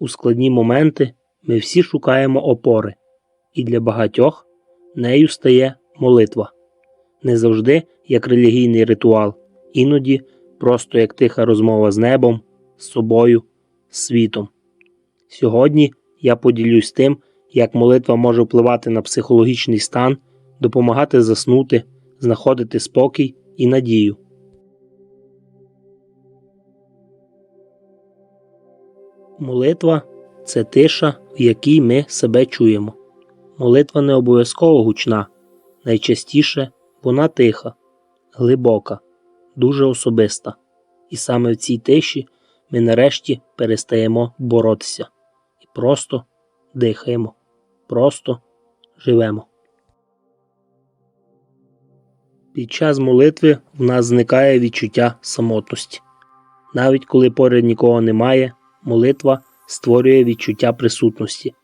У складні моменти ми всі шукаємо опори, і для багатьох нею стає молитва. Не завжди як релігійний ритуал, іноді просто як тиха розмова з небом, з собою, з світом. Сьогодні я поділюсь тим, як молитва може впливати на психологічний стан, допомагати заснути, знаходити спокій і надію. Молитва це тиша, в якій ми себе чуємо. Молитва не обов'язково гучна, найчастіше вона тиха, глибока, дуже особиста. І саме в цій тиші ми нарешті перестаємо боротися і просто дихаємо, просто живемо. Під час молитви в нас зникає відчуття самотності. Навіть коли поряд нікого немає, молитва створює відчуття присутності,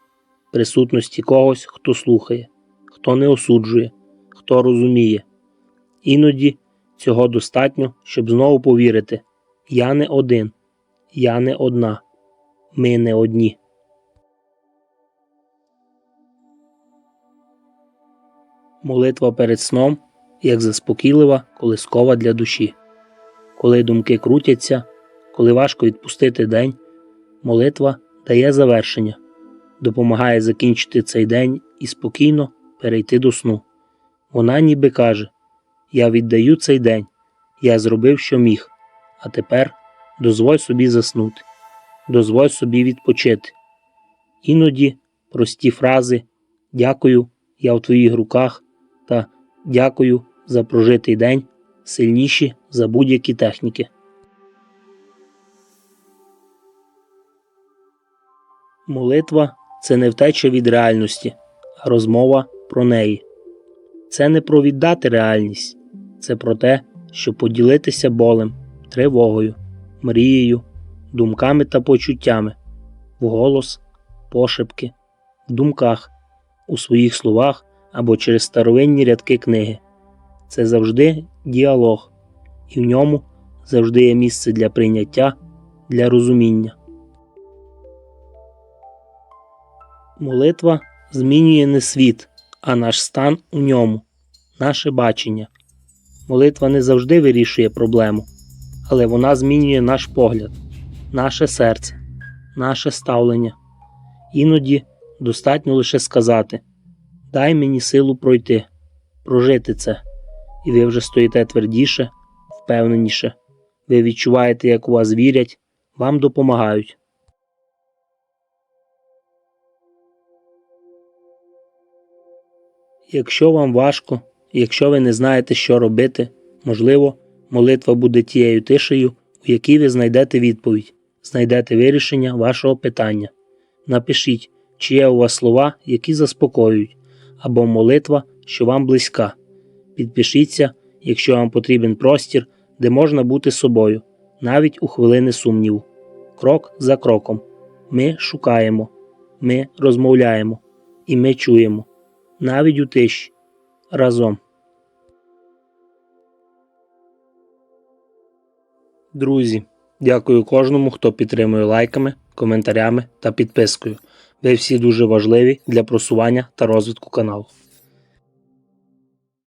присутності когось, хто слухає, хто не осуджує, хто розуміє. Іноді цього достатньо, щоб знову повірити: я не один, я не одна, ми не одні. Молитва перед сном як заспокійлива колискова для душі. Коли думки крутяться, коли важко відпустити день, молитва дає завершення, допомагає закінчити цей день і спокійно перейти до сну. Вона ніби каже: Я віддаю цей день, я зробив, що міг, а тепер дозволь собі заснути, дозволь собі відпочити. Іноді прості фрази Дякую, я в твоїх руках та Дякую за прожитий день сильніші за будь-які техніки. Молитва це не втеча від реальності, а розмова про неї. Це не про віддати реальність, це про те, щоб поділитися болем, тривогою, мрією, думками та почуттями, вголос, пошепки, в думках, у своїх словах або через старовинні рядки книги. Це завжди діалог, і в ньому завжди є місце для прийняття, для розуміння. Молитва змінює не світ, а наш стан у ньому, наше бачення. Молитва не завжди вирішує проблему, але вона змінює наш погляд, наше серце, наше ставлення. Іноді достатньо лише сказати Дай мені силу пройти, прожити це, і ви вже стоїте твердіше, впевненіше. Ви відчуваєте, як у вас вірять, вам допомагають. Якщо вам важко, якщо ви не знаєте, що робити, можливо, молитва буде тією тишею, у якій ви знайдете відповідь, знайдете вирішення вашого питання. Напишіть, чи є у вас слова, які заспокоюють, або молитва, що вам близька. Підпишіться, якщо вам потрібен простір, де можна бути собою, навіть у хвилини сумніву. Крок за кроком. Ми шукаємо, ми розмовляємо і ми чуємо навіть у тиші разом. Друзі, дякую кожному, хто підтримує лайками, коментарями та підпискою. Ви всі дуже важливі для просування та розвитку каналу.